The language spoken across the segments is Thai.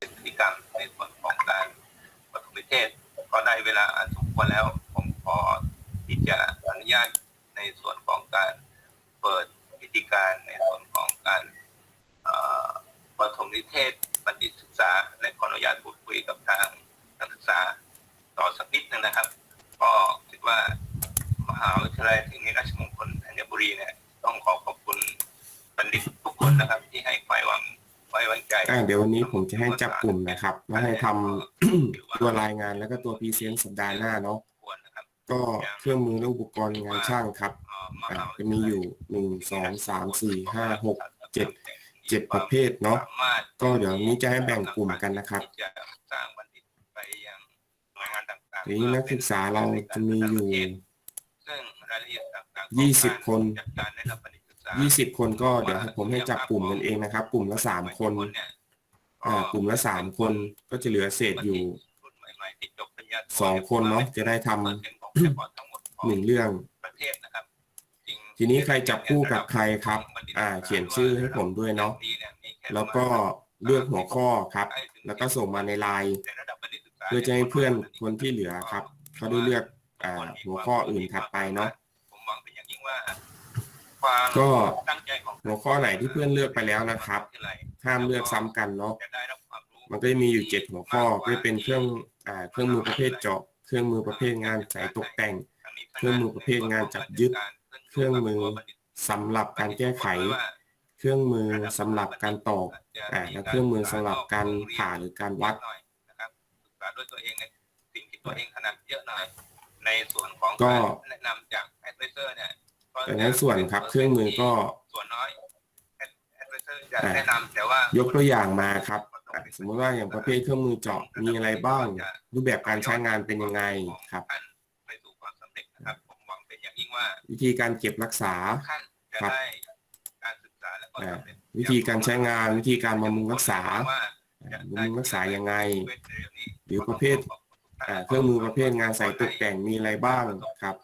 พฤติกรรมในส่วนของการปฐมนิเทศก็ได้เวลาอันสมควรแล้ว ผมขอที่จะอนุญาตในส่วนของการเปิดพิธีการในส่วนของการปฐมนิเทศบัณฑิตศึกษาและขออนุญาตพูดคุยกับทางนักศึกษาต่อสักนิดนึงนะครับ ก็คิดว่ามหาวิทยาลัยเทคนิคราชมงคลธัญบุรีเนี่ยต้องขอขอบคุณบัณฑิตทุกคนนะครับ อ่าเดี๋ยววันนี้ผมจะให้จับกลุ่มนะครับแล้วให้ทำ ตัวรายงานแล้วก็ตัวพรีเซนต์สัปดาห์หน้าเนาะควรนะครับก็เครื่องมือและอุปกรณ์งานช่างครับเอ่อมอ่าหาวิทจะยาลัยมีอยู่หนึ่งสองสามสี่ห้าหกเจ็ดเจ็ดประเภทเนาะสมรถก็เดี๋ยวนี้จะให้แบ่งกลุ่มกันนะครับที่จะสร้างบัณฑิตไปยังหน่วยงานต่างๆทีนี้นักศึกษาเราจะมีอยู่ซึ่งรายละเอียดต่างๆยี่สิบคน จัดการได้รับบัณฑิตศึกษายี่สิบคนก็เดี๋ยวให้ผมให้จับกลุ่มกันเองนะครับ กลุ่มละสามคนเนี่ยอ่ากลุ่มละสามคนก็จะเหลือเศษอยู่รุ่นใหม่ๆที่จบปริญญาโทสองคนเนาะจะได้ทำเปอร์เซ็นต์ของประชากรทั้งหมดของหนึ่งเรื่องประเทศนะครับจริงทีนี้ใครจับคู่กับใครครับ อ่า เขียนชื่อให้ผมด้วยเนาะแล้วก็เลือกหัวข้อครับ แล้วก็ส่งมาในไลน์เพื่อจะให้เพื่อนคนที่เหลือครับเขาได้เลือกอ่าหัวข้ออื่นถัดไปเนาะผมหวังเป็นอย่างยิ่งว่าความ ก็ตั้งใจของหัวข้อไหนที่เพื่อนเลือกไปแล้วนะครับห้ามเลือกซ้ำกันเนาะจะได้รับความรู้มันก็จะมีอยู่เจ็ดหัวข้อก็จะเป็นเครื่องอ่าเครื่องมือประเภทเจาะ เครื่องมือประเภทงานสายตกแต่ง เครื่องมือประเภทงานจับยึด เครื่องมือสำหรับการแก้ไข เครื่องมือสำหรับการตอกอ่าและเครื่องมือสำหรับการผ่าหรือการวัดหน่อยนะครับศึกษาด้วยตัวเองในสิ่งที่ตัวเองถนัดเยอะหน่อยในส่วนของก็ารแนะนำจากแอดไวเซอร์เนี่ย ก็แต่ในส่วนครับเครื่องมือก็ส่วนน้อยแอดไวเซอร์จะแนะนำแต่ว่ายยกตัวอย่างมาครับอะสมมติว่าอย่างประเภทเครื่องมือเจาะมีอะไรบ้าง รูปแบบการใช้งานเป็นยังไงครับท่านไปสู่ความสำเร็จนะครับผมหวังเป็นอย่างยิ่งว่า วิธีการเก็บรักษาท่านจะครับได้การศึกษาและก็อ่าสำเร็จวิธีการใช้งานวิธีการบำรุงรักษาว่าอ่าบำรุงรักษายังไงเวทเรื่องนี้หรือประเภทอ่าเครื่องมือประเภทงานใส่ตกแต่งมีอะไรบ้างครับ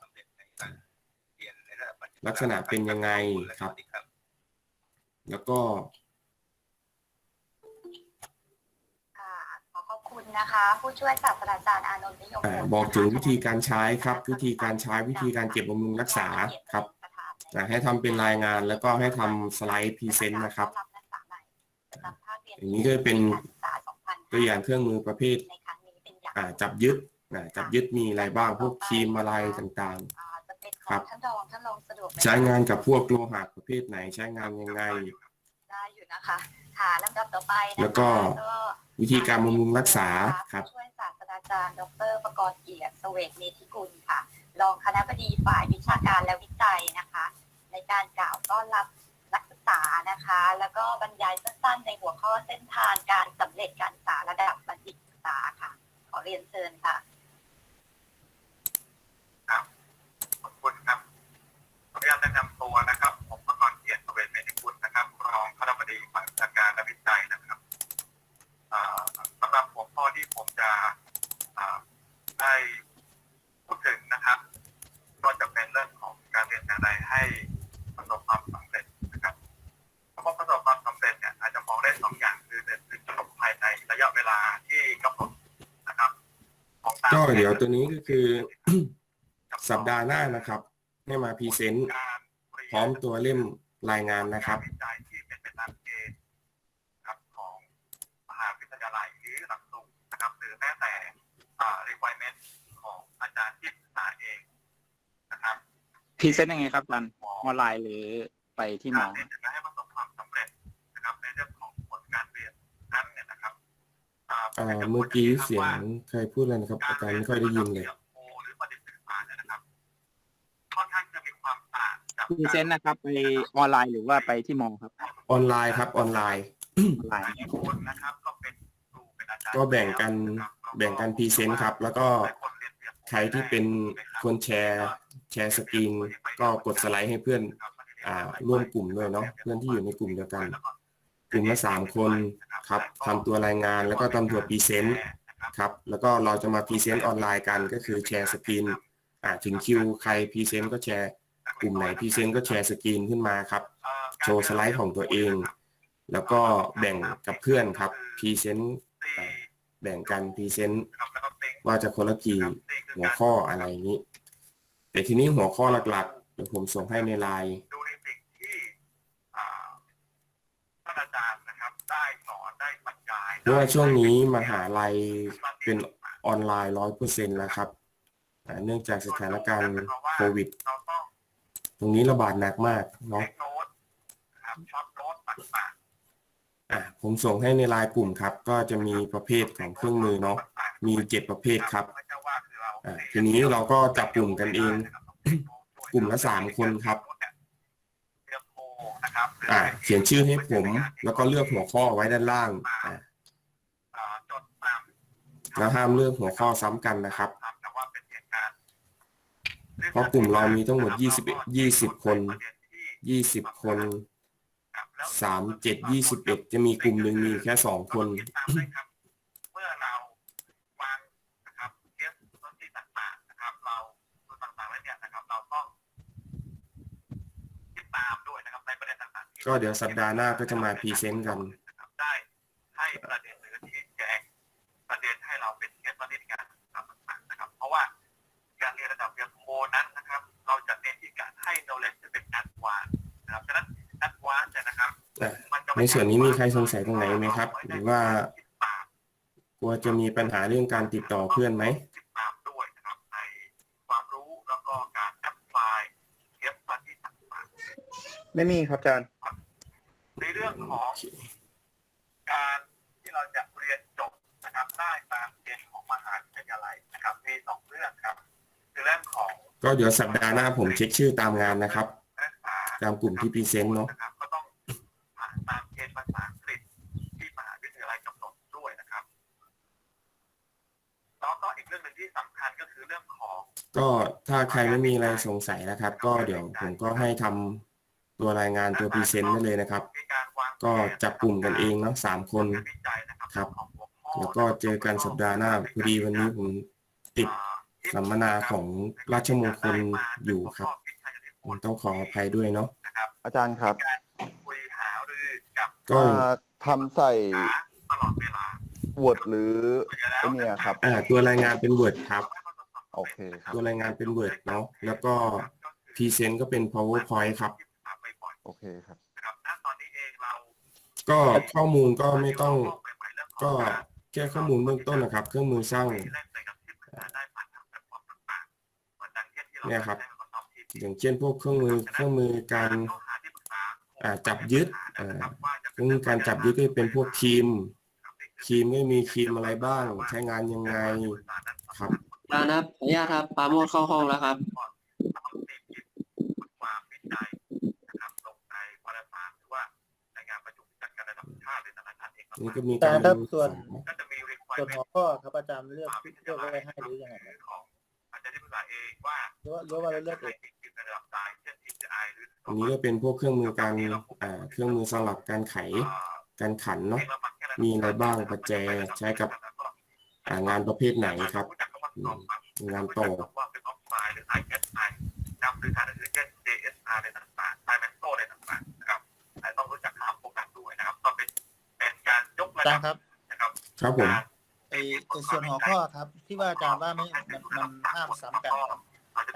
ลักษณะเป็นยังไงครับ แล้วก็ค่ะขอขอบคุณนะคะ ผู้ช่วยศาสตราจารย์อานนท์นิยมอ่าผลบอกถึงนะคะวิธีการใช้ครับ วิธีการใช้วิธีการเก็บบำรุงรักษาครับอ่าให้ทำเป็นรายงานแล้วก็ให้ทำสไลด์พรีเซนต์นะครับอย่างนี้ก็เป็นตัวอย่างเครื่องมือประเภทในครั้งนี้เป็นอย่างอ่าจับยึดอ่าจับยึดมีอะไรบ้างพวกครีมอะไรต่างอ่าจะเป็นข ครัองบท่านรองท่านรองสะดวกไหมๆใช้งานกับพวกโลหะประเภทไหนใช้งานยังไง ได้อยู่นะคะค่ะลำดับต่อไปนะคะแล้วก็วิธีการบำรุงรักษาครับผู้ช่วยศาสตราจารย์ ดรประกรณ์เกียรติเสวกเมธิกุลค่ะ รองคณะบดีฝ่ายวิชาการและวิจัยนะคะ ในการกล่าวต้อนรับนักศึกษานะคะ แล้วก็บรรยายสั้นๆในหัวข้อเส้นทางการสำเร็จการศึกษาระดับบัณฑิตศึกษาค่ะ ขอเรียนเชิญค่ะ ขอบคุณครับข ออนุญาตแนะนำตัวนะครับ ผมประกรณ์เกียรติเสวตเมธิกุลนะครับรองคณบดีฝ่ายวิชาการและวิจัยนะครับอ่าสำหรับหัวข้อที่ผมจะอ่าได้พูดถึงนะครับ ก็จะเป็นเรื่องของการเรียนอย่างไรให้ประสบความสำเร็จนะครับคำว่าประสบความสำเร็จเนี่ยอาจจะมองได้สองอย่างคือหนึ่งคือจบภายในระยะเวลาที่กำหนดนะครับ ของตามก็เดี๋ยวตัวนี้ก็คือสัปดาห์หน้านะครับ ให้มาพรีเซนต์พร้อมตัวเล่มรายงานนะครับวิจัยที่เป็นไปตามเกณฑ์ครับของมหาวิทยาลัยหรือหลักสูตรนะครับหรือแม้แต่อ่า requirement ของอาจารย์ที่ศึกษาเองนะครับพรีเซนต์ยังไงครับอาจารย์ออนไลน์หรือไปที่มกาอรเรียนจะให้ประสบความสำเร็จนะครับในเรื่องของผลการเรียนนั้นเนี่ยนะครับอ่าอ่าเมื่อกี้เสียงใครพูดอะไรนะครับ อาจารย์ไม่ค่อยได้ยินเลย ต่างจากพรีเซนต์นะครับ ไปออนไลน์หรือว่าไปที่มอครับ ออนไลน์ครับออนไลน์ออนไลน์หลายคนนะครับก็เป็นครูเป็นอาจารย์ก็แบ่งกันแบ่งกันพรีเซนต์ครับ แล้วก็ใครที่เป็นคนแชร์แชร์สกรีนก็กดสไลด์ให้เพื่อนอ่าร่วมกลุ่มด้วยเนาะเพื่อนที่อยู่ในกลุ่มเดียวกัน กลุ่มละสามคนครับทำตัวรายงานแล้วก็ทำตัวพรีเซนต์ครับแล้วก็เราจะมาพรีเซนต์ออนไลน์กันก็คือแชร์สกรีนอ่าถึงคิวใครพรีเซนต์ก็แชร์ กลุ่มไหนพรีเซนต์ก็แชร์สกรีนขึ้นมาครับ โชว์สไลด์ของตัวเอง แล้วก็แบ่งกับเพื่อนครับพรีเซนต์อ่าแบ่งกันพรีเซนต์ว่าจะคนละกี่หัวข้ออะไรอย่างนี้ แต่ทีนี้หัวข้อหลักๆเดี๋ยวผมส่งให้ในไลน์ดูในสิ่งที่อ่าท่านอาจารย์นะครับ ได้สอนได้บรรยายเพราะว่าช่วงนี้มหาลัยเป็นออนไลน์ร้อยเปอร์เซ็นต์แล้วครับอ่าเนื่องจากสถานการณ์โควิดเรา ต้องตรงนี้ระบาดหนักมากเนาะเทคโน้ตนะครับช็อตโน้ตต่างอะผมส่งให้ในไลน์กลุ่มครับ ก็จะมีประเภทของเครื่องมือเนาะมีเจ็ดประเภทครับไม่ใช่ว่าคือเราอะทีนี้เราก็จับกลุ่มกันเอง กลุ่มละสามคนครับเตรียมโพลนะครับอะเขียนชื่อให้ผม แล้วก็เลือกหัวข้อไว้ด้านล่างอะอ่าจดตามแล้วห้ามเลือกหัวข้อซ้ำกันนะครับ แต่ว่าเป็นเหตุการณ์ เพราะกลุ่มเรามีทั้งหมด21 20คน20คนสามเจ็ดยี่สิบเอ็ดจะมีกลุ่มหนึ่งมีแค่สองคนติดตามได้ครับเมื่อเราวางนะครับเคสต้นที่ต่างๆนะครับเราตัวต่างๆแล้วเนี่ยนะครับเราต้องติดตามด้วยนะครับในประเด็นต่างๆที่ก็เดี๋ยวสัปดาห์หน้าก็จะมาพรีเซนต์กัน ในส่วนนี้มีใครสงสัยตรงไหนไหมครับ หรือว่ากลัวจะมีปัญหาเรื่องการติดต่อเพื่อนไหมติดตามด้วยนะครับในความรู้แล้วก็การแอพพลายเคสตัดดี้ต่างไม่มีครับอาจารย์ๆในเรื่องของการที่เราจะเรียนจบนะครับได้ตามเกณฑ์ของมหาวิทยาลัยนะครับ มีสองเรื่องครับคือเรื่องของก็เดี๋ยวสัปดาห์หน้าผมเช็คชื่อตามงานนะครับนักศึกษาตามกลุ่มที่พรีเซนต์เนาะ ก็ถ้าใครไม่มีอะไรสงสัยนะครับ ก็เดี๋ยวผมก็ให้ทำตัวรายงานตัวพรีเซนต์ได้เลยนะครับมีการวางก็จับกลุ่มกันเองเนาะสามคนงานวิจัยนะครับครับของหัวข้อแล้วก็เจอกันสัปดาห์หน้าพอดีวันนี้ผมติดสัมมนาของราชมงคลอยู่ครับผมต้องขออภัยด้วยเนาะนะครับอาจารย์ครับการคุยหารือกับก็อ่าทำใส่ตลอดเวลา Word หรือคุยกันแล้วไอเนี่ยครับ อ่าตัวรายงานเป็น Word ครับ โอเคครับตัวรายงานเป็น Word เนาะแล้วก็พรีเซนต์ก็เป็น PowerPoint ครับ โอเคครับนะครับณตอนนี้เองเราก็ข้อมูลก็ไม่ต้องก็แค่ข้อมูลเบื้องต้นนะครับ เครื่องมือสร้างเนี่ยครับ อย่างเช่นพวกเครื่องมือเครื่องมือการอ่าจับยึดอ่าเครื่องมือการจับยึดก็เป็นพวกครีมครีมไม่มีครีมอะไรบ้าง ใช้งานยังไง ครับอาจารย์ครับขออนุญาตครับปราโมดเข้าห้องแล้วครับ ความวิจัยนะครับลงในวารสารหรือว่าในงานประชุมจัดการระดับชาติหรือนานาชาติเองนี่ก็มีการแต่ครับส่วน ก็จะมี ส่วนหัวข้อครับอาจารย์เลือกเลือกไว้ให้หรือยังไงครับของอาจารย์ที่ปรึกษาเองว่าหรือว่าหรือว่าเราเลือกเอง ติดในระดับสายเช่น TCI หรืออันนี้ก็เป็นพวกเครื่องมือการอ่าเครื่องมือสลับการไขการขันเนาะ มีอะไรบ้างประแจใช้กับ อ่างานประเภทไหนครับ อืมงานโตว่าเป็นออฟไลน์หรือ ISI นำพื้นฐานอื่นเช่น JSR ในต่างๆ i m e n t o ในต่างๆนะครับแต่ต้องรู้จักคำพวกนั้นด้วยนะครับ ก็เป็นเป็นการยกระอาจาดัรบย์ครับนะครับครับผมไอไอ้ส่วนหัวข้อครับ ที่ว่าอาจารย์ว่าไม่มันมันห้ามซ้ำกันครับ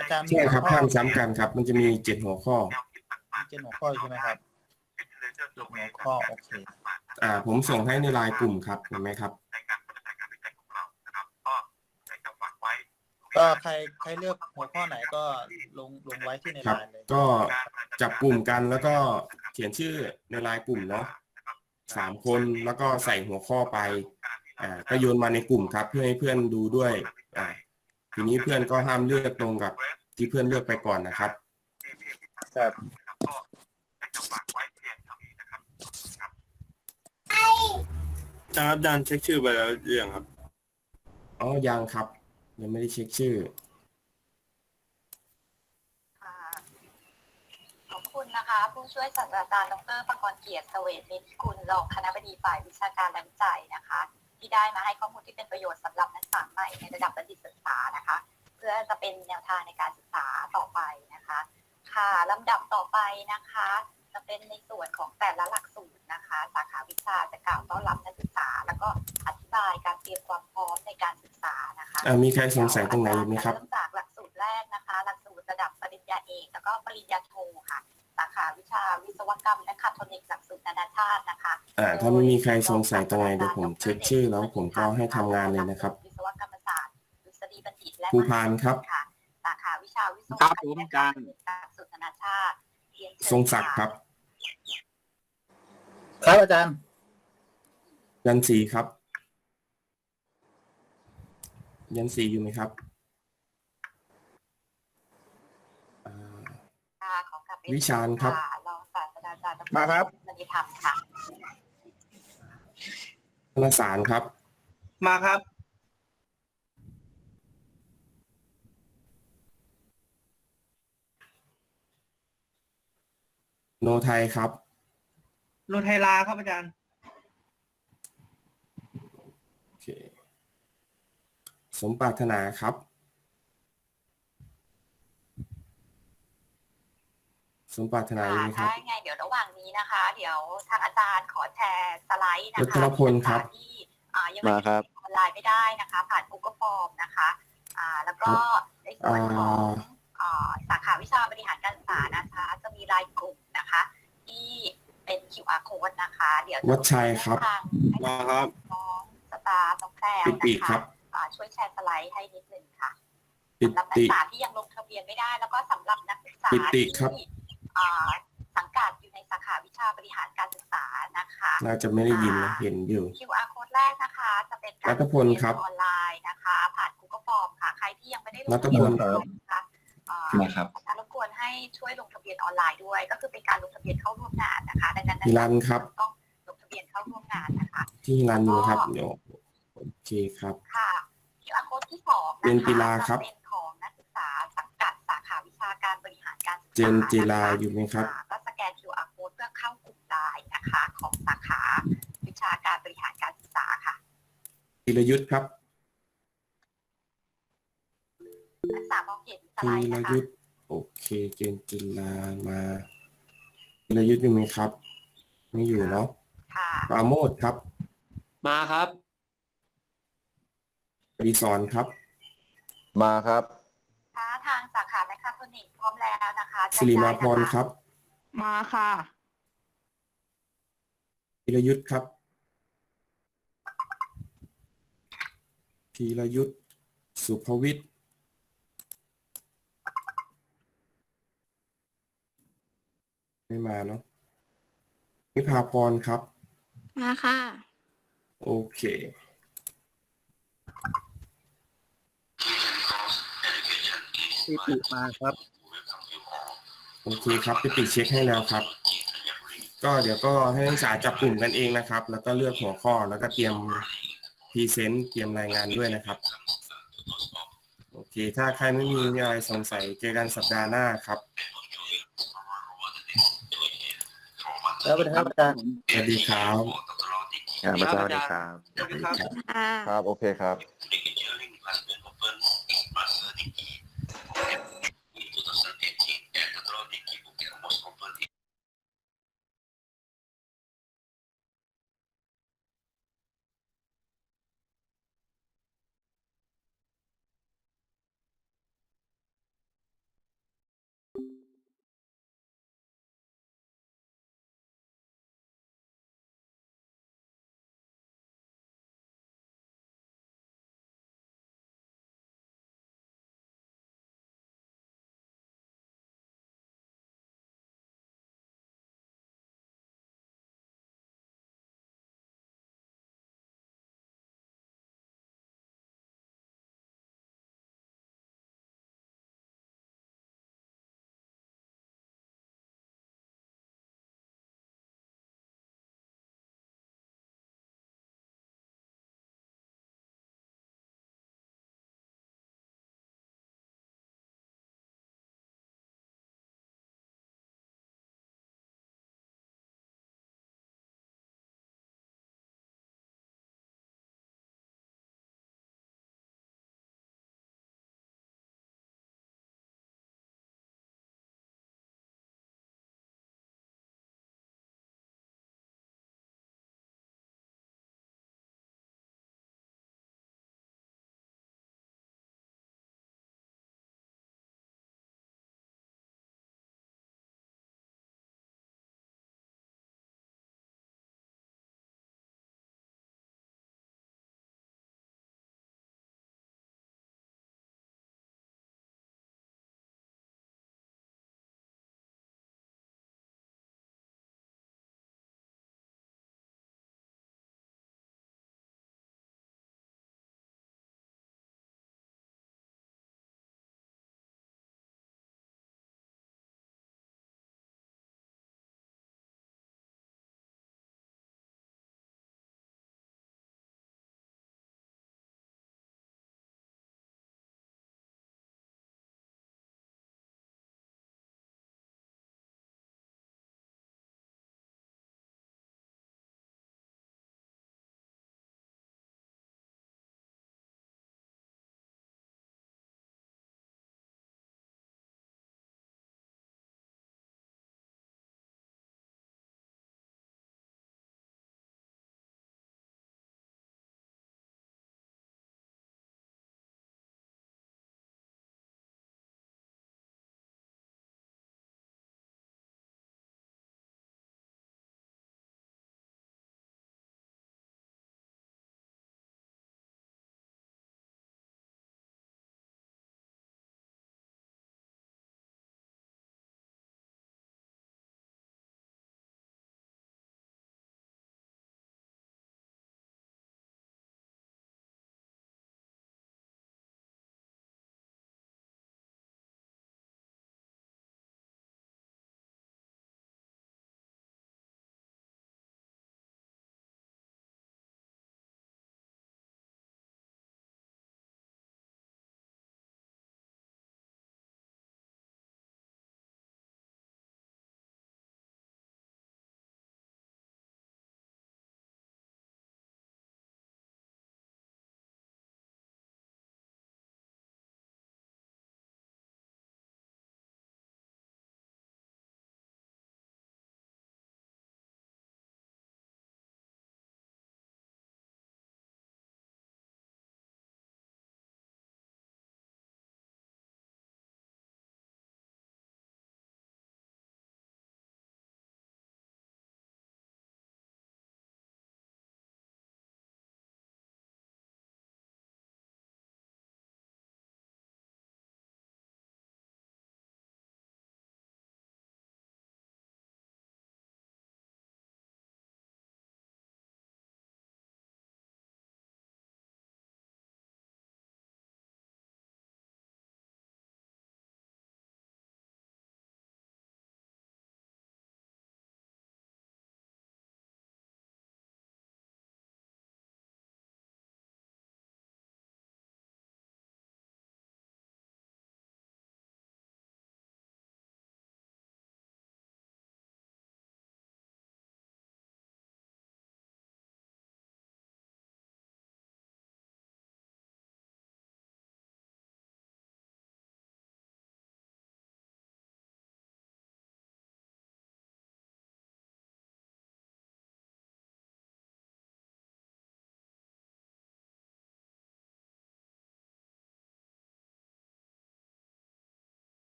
อาจารย์ใช่ครับห้ามซ้ำกันครับ มันจะมีเจ็ดหัวข้อมีเจ็ดหัวข้อใช่ไหมครับเจ็ดหัวข้อโอเคอ่าผมส่งให้ในไลน์กลุ่มครับเห็นไหมครับ ก็ใครใครเลือกหัวข้อไหนก็ลงลงไว้ที่ในครับไลน์เลย ก็จับกลุ่มกันแล้วก็เขียนชื่อในไลน์กลุ่มเนาะสามคนแล้วก็ใส่หัวข้อไปอ่าก็โยนมาในกลุ่มครับ เพื่อให้เพื่อนดูด้วยอ่าทีนี้เพื่อนก็ห้ามเลือกตรงกับที่เพื่อนเลือกไปก่อนนะครับ ครับก็ในจังหวัดไว้เพียงเท่านี้นะครับอาจารย์ครับอาจารย์เช็คชื่อไปแล้วหรือยังครับ อ๋อยังครับ ยังไม่ได้เช็คชื่อ ค่ะขอบคุณนะคะ ผู้ช่วยศาสตราจารย์ดรประกรณ์เกียรติเสวตเมธิกุลรองคณะบดีฝ่ายวิชาการและวิจัยนะคะ ที่ได้มาให้ข้อมูลที่เป็นประโยชน์สำหรับนักศึกษาใหม่ในระดับบัณฑิตศึกษานะคะ เพื่อจะเป็นแนวทางในการศึกษาต่อไปนะคะ ค่ะลำดับต่อไปนะคะ จะเป็นในส่วนของแต่ละหลักสูตรนะคะ สาขาวิชาจะกล่าวต้อนรับนักศึกษา แล้วก็อธิบายการเตรียมความพร้อมในการ อ่ามีใครสงสัยตรงไหนอีกไหมครับเริ่มจากหลักสูตรแรกนะคะ หลักสูตรระดับปริญญาเอกแล้วก็ปริญญาโทค่ะ สาขาวิชาวิศวกรรมและคาทรอนิกส์หลักสูตรนานาชาตินะคะอ่าถ้าไม่มีใครสงสัยตรงไหนเดี๋ยวผมเช็คชื่อแล้วผมก็ให้ทำงานเลยนะครับ วิศวกรรมศาสตร์ดุษฎีบัณฑิตและครูพานครับค่ะสาขาวิชาวิศวครักรบรผมมและอาจารย์ หลักสูตรนานาชาติเรียนเชิญทรงศักดิ์ครับ ครับอาจารย์ยันสีครับ ยันสีอยู่ไหมครับอ่าค่ะขอกลับเยนวิชาญครับะรองศาสตราจารย์ดรมาครับมณีธรรมค่ะธนสารครับ มาครับ โนไทยครับ โนไทยลาครับอาจารย์ โอเค สมปรารถนาครับ สมปรารถนาอยู่ไหมคค่ะรับถ้ายังไงเดี๋ยวระหว่างนี้นะคะ เดี๋ยวทางอาจารย์ขอแชร์สไลด์นะวัคะชรพลครับ ที่อ่ายังมาครับ ออนไลน์ไม่ได้นะคะ ผ่าน Google Form นะคะอ่าแล้วก็ในส่วนของอ่าสาขาวิชาบริหารการศึกษานะคะ จะมีรายกลุ่มนะคะ ที่เป็น QR code นะคะ เดี๋ยวจะวัชชัยครับ ทางมาครับ น้องสตาร์น้องแพรวปิตินะครัคะบอ่า ช่วยแชร์สไลด์ให้นิดนึงค่ะปิสำหรับนักติ ศึกษาที่ยังลงทะเบียนไม่ได้ แล้วก็สำหรับนักศึกษาปิติครับที่อ่าสังกัดอยู่ในสาขาวิชาบริหารการศึกษานะคะ น่าจะไม่ได้ยินนะเห็นอยู่ QR code แรกนะคะ จะเป็นการรัฐพลครับออนไลน์นะคะ ผ่าน Google Form ค่ะ ใครที่ยังไม่ได้ลงรัฐทะเบีพยลนครับ นะคะอ่ามาครับอาจารย์รบกวนให้ช่วยลงทะเบียนออนไลน์ด้วย ก็คือเป็นการลงทะเบียนเข้าร่วมงานนะคะดังนั้นฮิรันครับ ต้องลงทะเบียนเข้าร่วมงานนะคะ ที่รันอยู่นะครับเดี๋ยวโอ เคครับ ค่ะ QR code ที่สองนะคะเจนจิลาครับจะเป็นของนักศึกษาสังกัดสาขาวิชาการบริหารการศึกษาเจนจิลานะคะ อยู่ไหมครับ อ่าก็สแกน QR code เพื่อเข้ากลุ่มได้นะคะของสาขาวิชาการบริหารการศึกษาค่ะธีรยุทธ์ครับนักศึกษามองเห็นสธีไลด์รนะคะยุทธ์โอเค เจนจิลามาธีรยุทธ์อยู่ไหมครับ ไม่อยู่เนาะค่ะปราโมทครับ มาครับ ปริศรครับ มาครับค่ะทางสาขาแมคคาทรอนิกส์พร้อมแล้วนะคะสิริมาพรแจ้งได้นะะครับ มาค่ะธีรยุทธ์ครับธีรยุทธ์สุภวิทย์ไม่มาเนาะนิพาพรครับ มาค่ะ โอเค ปิติมาครับ โอเคครับไปติดเช็คให้แล้วครับ ก็เดี๋ยวก็ให้นักศึกษาจับกลุ่มกันเองนะครับ แล้วก็เลือกหัวข้อแล้วก็เตรียมพรีเซนต์เตรียมรายงานด้วยนะครับ โอเค ถ้าใครไม่มีอะไรสงสัยเจอกันสัปดาห์หน้าครับแล้วเป็นครับอาจารย์สวัสดีครับ ครับอาจารย์สวัสดีครับสวัสดีครับค่ะครับ โอเคครับ